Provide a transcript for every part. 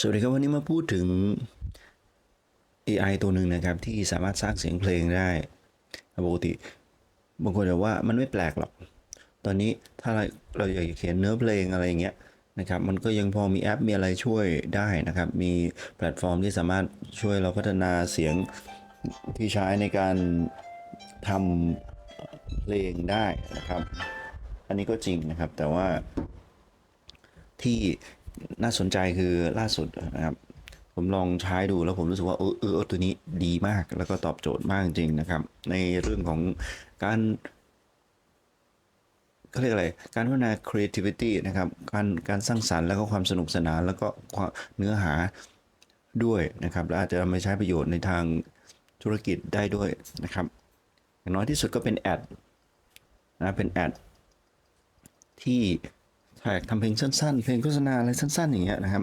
สวัสดีครับวันนี้มาพูดถึง AI ตัวหนึ่งนะครับที่สามารถสร้างเสียงเพลงได้ปกติบางคนจะว่ามันไม่แปลกหรอก ตอนนี้ถ้าเราเราอยากจะเขียนเนื้อเพลงอะไรอย่างเงี้ยนะครับมันก็ยังพอมีแอปมีอะไรช่วยได้นะครับ มีแพลตฟอร์มที่สามารถช่วยเราพัฒนาเสียงที่ใช้ในการทำเพลงได้นะครับ อันนี้ก็จริงนะครับแต่ว่าที่ น่าสนใจคือล่าสุดนะครับผมลองใช้ดูแล้วผมรู้สึกว่าเออเออตัวนี้ดีมากแล้วก็ตอบโจทย์มากจริงนะครับ ในเรื่องของการเขาเรียกอะไร การพัฒนา creativity นะครับ การการสร้างสรรค์แล้วก็ความสนุกสนานแล้วก็เนื้อหาด้วยนะครับ และอาจจะมาใช้ประโยชน์ในทางธุรกิจได้ด้วยนะครับ อย่างน้อยที่สุดก็เป็นแอดนะเป็นแอดที่ ถ้ากทำเพลงสั้นๆ เพลงโฆษณาอะไรสั้นๆ อย่างเงี้ยนะครับ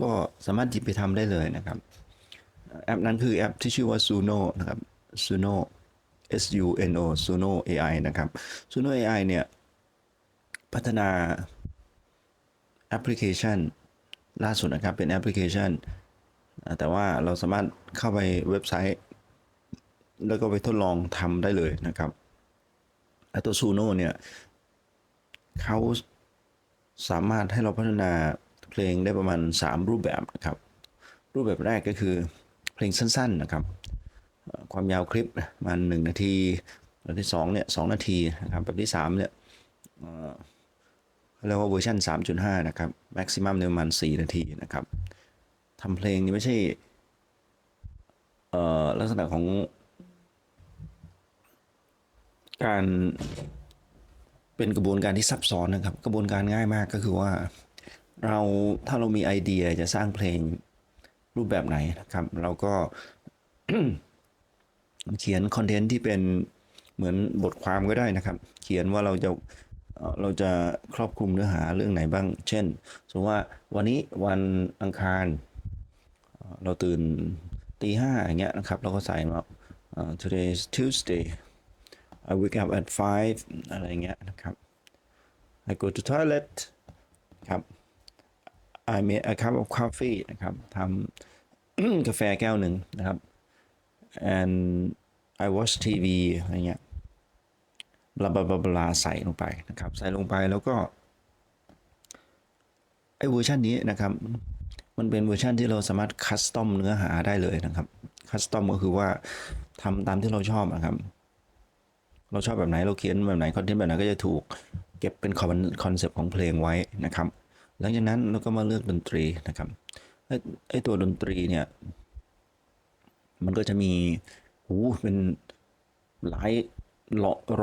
ก็สามารถหยิบไปทำได้เลยนะครับ แอปนั้นคือแอปที่ชื่อว่า Suno นะครับ Suno S U N O Suno AI นะครับ Suno AI เนี่ย พัฒนาแอปพลิเคชัน ล่าสุดนะครับเป็นแอปพลิเคชัน แต่ว่าเราสามารถเข้าไปเว็บไซต์ แล้วก็ไปทดลองทำได้เลยนะครับไอ้ตัว Suno เนี่ยเขา สามารถให้เราพัฒนาเพลงได้ประมาณ 3 รูปแบบนะครับ รูปแบบแรกก็คือเพลงสั้นๆนะครับ ความยาวคลิปประมาณ1นาทีแบบที่2เนี่ย2นาทีนะครับแบบที่3เนี่ยเรียกว่าเวอร์ชัน3.5 นะครับแม็กซิมัมในประมาณ 4 นาทีนะครับทำเพลงนี่ไม่ใช่ลักษณะของการ เป็นกระบวนการที่ซับซ้อนนะครับ กระบวนการง่ายมากก็คือว่า เราถ้าเรามีไอเดียจะสร้างเพลงรูปแบบไหนนะครับ เราก็เขียนคอนเทนต์ที่เป็นเหมือนบทความก็ได้นะครับ เขียนว่าเราจะเราจะครอบคลุมเนื้อหาเรื่องไหนบ้าง เช่น สมมติว่าวันนี้วันอังคาร เราตื่นตีห้าอย่างเงี้ยนะครับ เราก็ใส่มา today is Tuesday I wake up at five อะไรเงี้ยนะครับ I go to toilet ครับ I make a cup of coffee นะครับทำกาแฟแก้วหนึ่งนะครับ and I watch TV อะไรเงี้ยบลาบลาบลาบลาใส่ลงไปนะครับ ใส่ลงไปแล้วก็ไอ้เวอร์ชันนี้นะครับ มันเป็นเวอร์ชันที่เราสามารถคัสตอมเนื้อหาได้เลยนะครับ คัสตอมก็คือว่าทำตามที่เราชอบนะครับ เราชอบแบบไหนเราเขียนแบบไหนคอนเทนต์แบบไหนก็จะถูกเก็บเป็นคอนคอนเซปต์ของเพลงไว้นะครับ หลังจากนั้นเราก็มาเลือกดนตรีนะครับไอ้ไอตัวดนตรีเนี่ยมันก็จะมีหูเป็นหลาย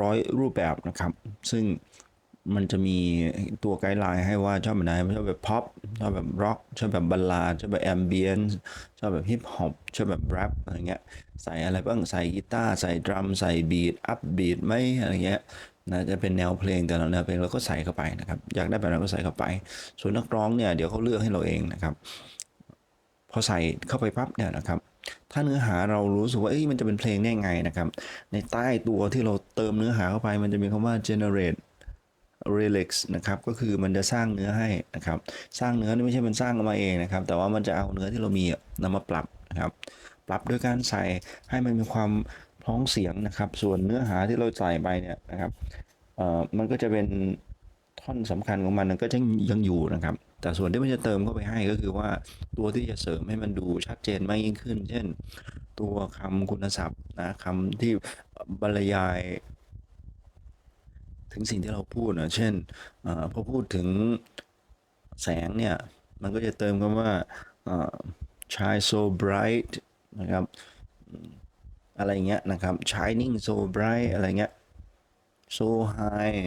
ร้อยรูปแบบนะครับ ซึ่ง มันจะมีตัวไกด์ไลน์ให้ว่าชอบแบบไหนชอบแบบพ็อปชอบแบบร็อกชอบแบบบัลลาชอบแบบแอมเบียนชอบแบบฮิปฮอปชอบแบบแรปอะไรเงี้ยใส่อะไรบ้างใส่กีตาร์ใส่ดรัมใส่บีทอัพบีทไหมอะไรเงี้ยนะจะเป็นแนวเพลงแต่ละแนวเพลงเราก็ใส่เข้าไปนะครับ อยากได้แบบไหนก็ใส่เข้าไป ส่วนนักร้องเนี่ยเดี๋ยวเขาเลือกให้เราเองนะครับ พอใส่เข้าไปปั๊บเนี่ยนะครับ ถ้าเนื้อหาเรารู้สึกว่าเอ้ยมันจะเป็นเพลงได้ไงนะครับ ในใต้ตัวที่เราเติมเนื้อหาเข้าไป มันจะมีคำว่า generate relic นะครับก็คือมันจะสร้างเนื้อให้นะครับสร้างเนื้อนี่ไม่ใช่มันสร้างมาเองนะครับ แต่ว่ามันจะเอาเนื้อที่เรามีอะนำมาปรับนะครับปรับด้วยการใส่ให้มันมีความพร้องเสียงนะครับ ส่วนเนื้อหาที่เราใส่ไปเนี่ยนะครับเอ่อมันก็จะเป็นท่อนสำคัญของมันก็จะยังอยู่นะครับ แต่ส่วนที่มันจะเติมเข้าไปให้ก็คือว่าตัวที่จะเสริมให้มันดูชัดเจนมากยิ่งขึ้น เช่น ตัวคำคุณศัพท์นะคำที่บรรยาย ถึงสิ่งที่เราพูดนะเช่นอพอพูดถึงแสงเนี่ย มันก็จะเติมคำว่าเอ่อ shine so bright นะครับ อะไรเงี้ยนะครับ shining so bright อะไรเงี้ย so high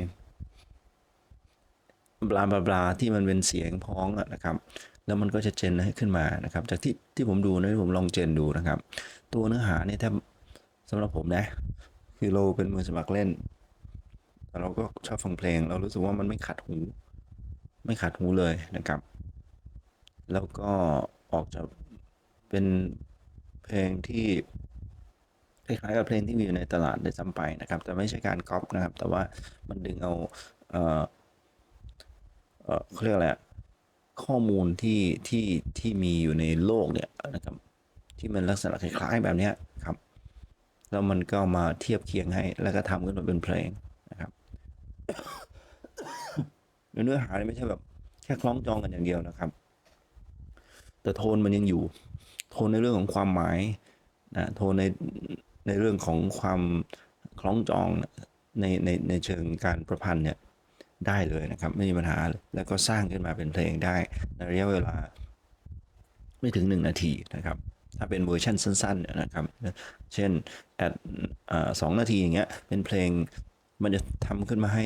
บลาบลาบลาที่มันเป็นเสียงพ้องนะครับ แล้วมันก็จะเจนให้ขึ้นมานะครับ จากที่ที่ผมดูนะที่ผมลองเจนดูนะครับ ตัวเนื้อหาเนี่ยแทบสำหรับผมนะ คือเราเป็นมือสมัครเล่น แต่เราก็ชอบฟังเพลง เรารู้สึกว่ามันไม่ขัดหู ไม่ขัดหูเลยนะครับ แล้วก็ออกจะเป็นเพลงที่คล้ายๆกับเพลงที่มีอยู่ในตลาดได้ซ้ำไปนะครับ แต่ไม่ใช่การก๊อปนะครับ แต่ว่ามันดึงเอาเอ่อเออเขาเรียกอะไรข้อมูลที่ที่ที่มีอยู่ในโลกเนี่ยนะครับ ที่มันลักษณะคล้ายๆแบบนี้ครับ แล้วมันก็มาเทียบเคียงให้แล้วก็ทำขึ้นมาเป็นเพลงนะครับ เนื้อหาเนี่ยไม่ใช่แบบ แค่คล้องจองกันอย่างเดียวนะครับ แต่โทนมันยังอยู่ โทนในเรื่องของความหมายนะโทนในในเรื่องของความคล้องจองในในในเชิงการประพันธ์เนี่ยได้เลยนะครับ ไม่มีปัญหาเลยแล้วก็สร้างขึ้นมาเป็นเพลงได้ในระยะเวลา ไม่ถึง 1 นาทีนะครับ ถ้าเป็นเวอร์ชันสั้นๆเนี่ยนะครับ เช่นแอดสองนาทีอย่างเงี้ยเป็นเพลง มันจะทำขึ้นมาให้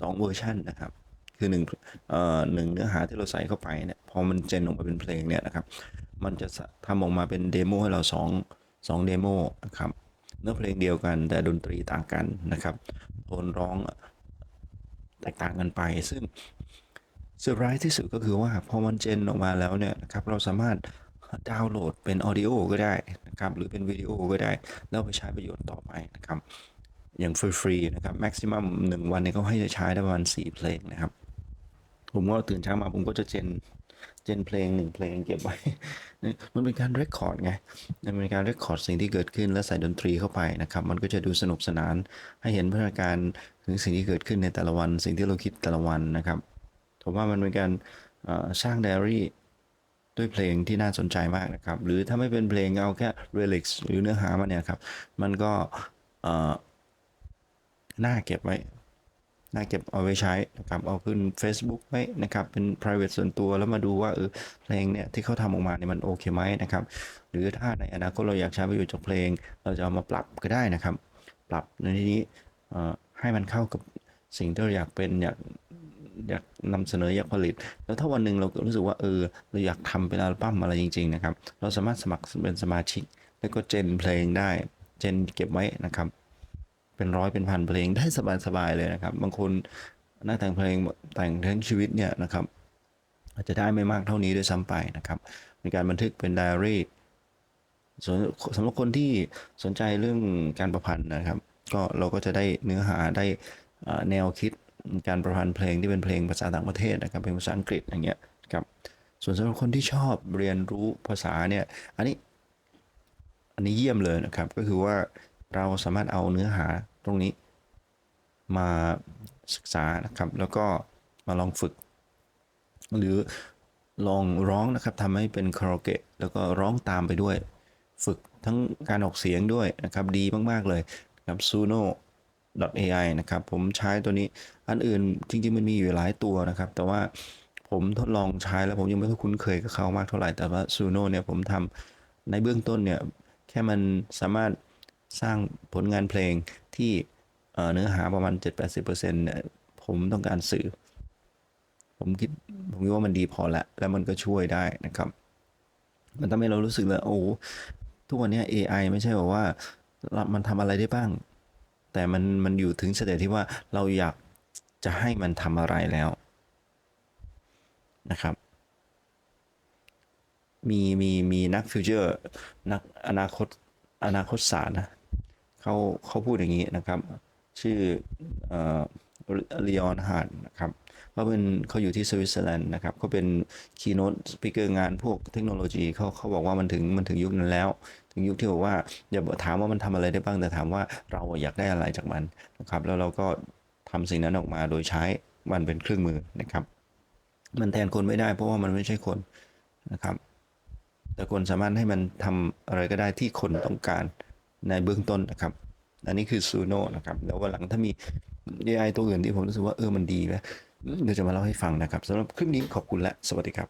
สองเวอร์ชันนะครับ คือหนึ่งเอ่อหนึ่งเนื้อหาที่เราใส่เข้าไปเนี่ยพอมันเจนออกมาเป็นเพลงเนี่ยนะครับ มันจะทำออกมาเป็นเดโมให้เราสองสองเดโมนะครับเนื้อเพลงเดียวกันแต่ดนตรีต่างกันนะครับโทนร้องแตกต่างกันไป ซึ่งเซอร์ไพรส์ที่สุดก็คือว่าพอมันเจนออกมาแล้วเนี่ยนะครับเราสามารถดาวน์โหลดเป็นออดิโอก็ได้นะครับหรือเป็นวิดีโอก็ได้ แล้วไปใช้ประโยชน์ต่อไปนะครับ อย่างฟรีๆนะครับแม็กซิมัมหนึ่งวันเนี่ยเขาให้ใช้ได้ประมาณ4เพลงนะครับ ผมก็ตื่นเช้ามาผมก็จะเจนเจนเพลงหนึ่งเพลงเก็บไว้ มันเป็นการเรคคอร์ดไง มันเป็นการเรคคอร์ดสิ่งที่เกิดขึ้นแล้วใส่ดนตรีเข้าไปนะครับ มันก็จะดูสนุกสนาน ให้เห็นพัฒนาการถึงสิ่งที่เกิดขึ้นในแต่ละวัน สิ่งที่เราคิดแต่ละวันนะครับผมว่ามันเป็นการสร้างไดอารี่ด้วยเพลงที่น่าสนใจมากนะครับ หรือถ้าไม่เป็นเพลงเอาแค่ relics หรือเนื้อหามันเนี่ยครับ มันก็เน่าเก็บไว้น่าเก็บเอาไว้ใช้นะครับเอาขึ้น Facebook ไว้นะครับเป็น private ส่วนตัวแล้วมาดูว่าเออเพลงเนี่ยที่เขาทำออกมาเนี่ยมันโอเคไหมนะครับหรือถ้าในอนาคตเราอยากใช้ประโยชน์จากเพลง เราจะเอามาปรับก็ได้นะครับ ปรับในที่นี้อ่อให้มันเข้ากับสิ่งที่เราอยากเป็นอยากอยากนำเสนออยากผลิต แล้วถ้าวันหนึ่งเรารู้สึกว่าเออเราอยากทำเป็นอัลบั้มอะไรจริง ๆ นะครับ เราสามารถสมัครเป็นสมาชิก แล้วก็เจนเพลงได้เจนเก็บไว้นะครับ เป็นร้อยเป็นพันเพลงได้สบายๆเลยนะครับ บางคนนักแต่งเพลงแต่งทั้งชีวิตเนี่ยนะครับ อาจจะได้ไม่มากเท่านี้ด้วยซ้ำไปนะครับมีการบันทึกเป็นไดอารี่ส่วนสำหรับคนที่สนใจเรื่องการประพันธ์นะครับ ก็เราก็จะได้เนื้อหาได้แนวคิดการประพันธ์เพลงที่เป็นเพลงภาษาต่างประเทศนะครับเป็นภาษาอังกฤษอย่างเงี้ยครับส่วนสำหรับคนที่ชอบเรียนรู้ภาษาเนี่ยอันนี้อันนี้เยี่ยมเลยนะครับ ก็คือว่า เราสามารถเอาเนื้อหาตรงนี้ มาศึกษานะครับ แล้วก็มาลองฝึก หรือลองร้องนะครับทำให้เป็นคาราโอเกะแล้วก็ร้องตามไปด้วย ฝึกทั้งการออกเสียงด้วยนะครับดีมาก ๆ เลยครับ suno AI นะครับ ผมใช้ตัวนี้อันอื่นจริง ๆ มันมีอยู่หลายตัวนะครับ แต่ว่าผมทดลองใช้แล้วผมยังไม่ค่อยคุ้นเคยกับเขามากเท่าไหร่ แต่ว่า suno เนี่ยผมทำในเบื้องต้นเนี่ย แค่มันสามารถ สร้างผลงานเพลงที่เนื้อหาประมาณ 7-80%เนี่ยผมต้องการสื่อ ผมคิดผมคิดว่ามันดีพอละ แล้วมันก็ช่วยได้นะครับ มันทำให้เรารู้สึกเลยโอ้ทุกวันนี้ AI ไม่ใช่แบบว่ามันทำอะไรได้บ้าง แต่มันมันอยู่ถึงสเตจที่ว่าเราอยากจะให้มันทำอะไรแล้วนะครับ มีมีมีนักฟิวเจอร์ นักอนาคตอนาคตศาสตร์นะ เขาเขาพูดอย่างนี้นะครับ ชื่อเอ่อลีออนฮาร์ดนะครับเขาเป็นเขาอยู่ที่สวิตเซอร์แลนด์นะครับเขาเป็นคีโน t สปิเกอร์งานพวกเทคโนโลยีเขาเขาบอกว่ามันถึงมันถึงยุคนั้นแล้ว ถึงยุคที่บอกว่าอย่าถามว่ามันทำอะไรได้บ้างแต่ถามว่าเราอยากได้อะไรจากมันนะครับ แล้วเราก็ทำสิ่งนั้นออกมาโดยใช้มันเป็นเครื่องมือนะครับ มันแทนคนไม่ได้เพราะว่ามันไม่ใช่คนนะครับ แต่คนสามารถให้มันทำอะไรก็ได้ที่คนต้องการ ในเบื้องต้นนะครับ อันนี้คือซูโน่นะครับแล้ววันหลังถ้ามี AI ตัวอื่นที่ผมรู้สึกว่าเออมันดีนะเดี๋ยวจะมาเล่าให้ฟังนะครับสำหรับคลิปนี้ขอบคุณและสวัสดีครับ